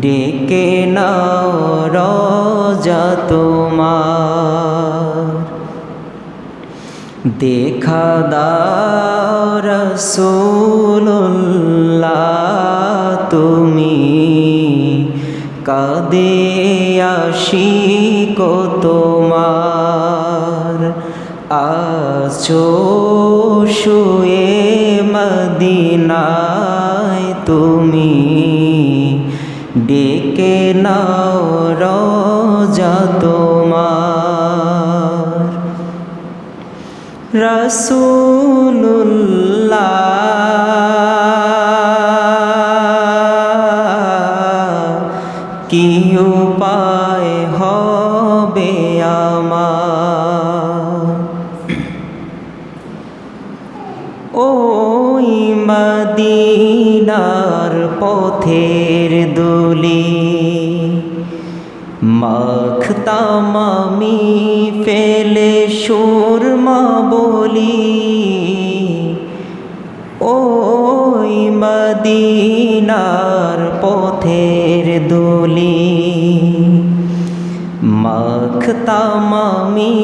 ডেকে নাও রজা তোমার। দেখা দাও তুমি। কাদে আসি কো তোমার। আছো শুয়ে মদিনায় তুমি। ডেকে নাও রজা তোমার। রসুল্লাহ কি উপায় হবে আমার? ওই মদিনার পথের দুলি। মাখতাম আমি ফেলে সুরমা বলি। ওই মদিনার পথের দুলি। মাখতাম আমি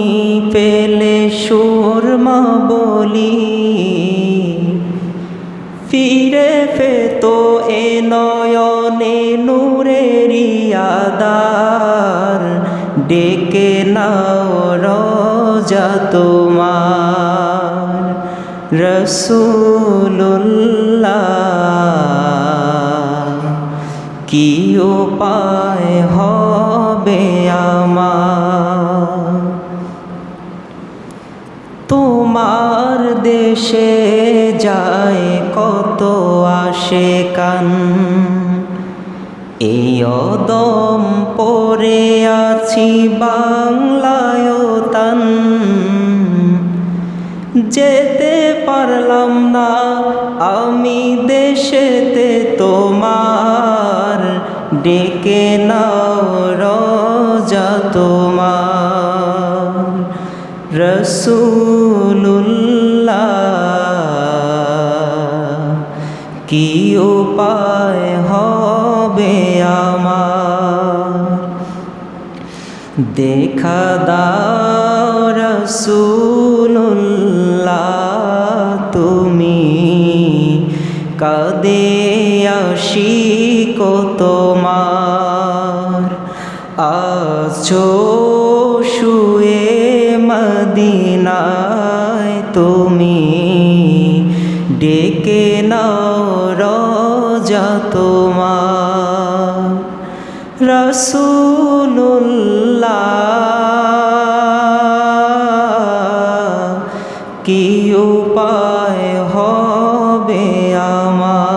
পেলে সুরমা বলি। ফেতো এ নয়নে নূরেরি আদার ডেকে নাও রজা তোমার। রসুল্লাহ কি উপায় হবে আমার? তোমার দেশে যায় কত আসে কান এই অদম পরে আছি বাংলায় তান। যেতে পারলাম না আমি দেশেতে তোমার। ডেকে নাও রজা তোমার। রসুল্লাহ কি উপায় হবে আমার? দেখা দাও রসুল্লাহ তুমি কাদে আসি কো তোমার? আছো শুয়ে মদিনায় তুমি ডেকে নাও রজা তোমার। রসুল্লাহ কি উপায় হবে আমার?